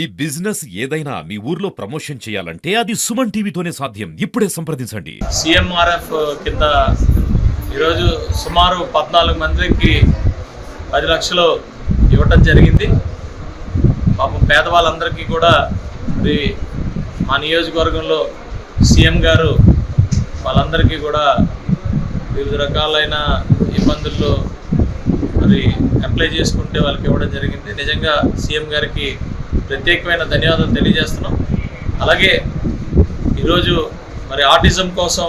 ఈ బిజినెస్ ఏదైనా మీ ఊర్లో ప్రమోషన్ చేయాలంటే అది సుమన్ టీవీతోనే సాధ్యం. ఇప్పుడే సంప్రదించండి. సిఎంఆర్ఎఫ్ కింద ఈరోజు సుమారు పద్నాలుగు మందికి పది లక్షలు ఇవ్వటం జరిగింది. పాపం పేదవాళ్ళందరికీ కూడా మరి మా నియోజకవర్గంలో సీఎం గారు వాళ్ళందరికీ కూడా వివిధ రకాలైన ఇబ్బందుల్లో మరి అప్లై చేసుకుంటే వాళ్ళకి ఇవ్వడం జరిగింది. నిజంగా సీఎం గారికి ప్రత్యేకమైన ధన్యవాదాలు తెలియజేస్తున్నాం. అలాగే ఈరోజు మరి ఆర్టిజం కోసం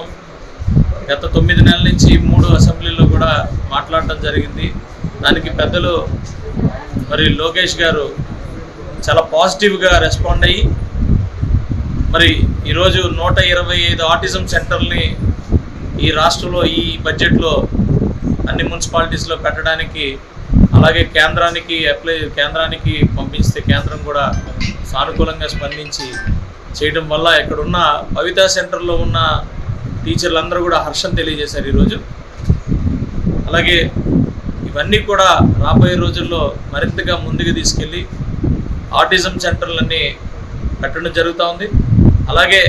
గత తొమ్మిది నెలల నుంచి మూడు అసెంబ్లీలో కూడా మాట్లాడటం జరిగింది. దానికి పెద్దలు మరి లోకేష్ గారు చాలా పాజిటివ్గా రెస్పాండ్ అయ్యి మరి ఈరోజు నూట ఇరవై ఐదు ఆటిజం సెంటర్ని ఈ రాష్ట్రంలో ఈ బడ్జెట్లో అన్ని మున్సిపాలిటీస్లో పెట్టడానికి అలాగే కేంద్రానికి అప్లై కేంద్రానికి పంపిస్తే కేంద్రం కూడా సానుకూలంగా స్పందించి చేయడం వల్ల ఇక్కడున్న భవితా సెంటర్లో ఉన్న టీచర్లందరూ కూడా హర్షం తెలియజేశారు ఈరోజు. అలాగే ఇవన్నీ కూడా రాబోయే రోజుల్లో మరింతగా ముందుకు తీసుకెళ్ళి ఆటిజం సెంటర్లన్నీ పెట్టడం జరుగుతూ ఉంది. అలాగే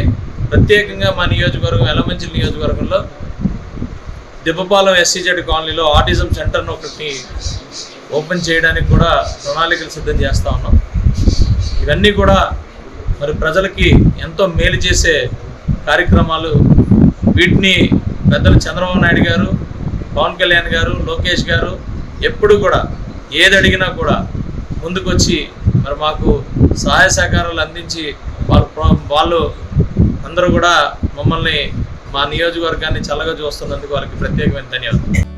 ప్రత్యేకంగా మా నియోజకవర్గం ఎలమంచిల నియోజకవర్గంలో దిబ్బపాలెం ఎస్సీజెడ్ కాలనీలో ఆటిజం సెంటర్ను ఒకటి ఓపెన్ చేయడానికి కూడా ప్రణాళికలు సిద్ధం చేస్తూ ఉన్నాం. ఇవన్నీ కూడా మరి ప్రజలకి ఎంతో మేలు చేసే కార్యక్రమాలు. వీటిని పెద్దలు చంద్రబాబు నాయుడు గారు పవన్ కళ్యాణ్ గారు లోకేష్ గారు ఎప్పుడు కూడా ఏది అడిగినా కూడా ముందుకొచ్చి మరి మాకు సహాయ సహకారాలు అందించి వాళ్ళు వాళ్ళు అందరూ కూడా మమ్మల్ని మా నియోజకవర్గాన్ని చల్లగా చూస్తున్నందుకు వారికి ప్రత్యేకమైన ధన్యవాదాలు.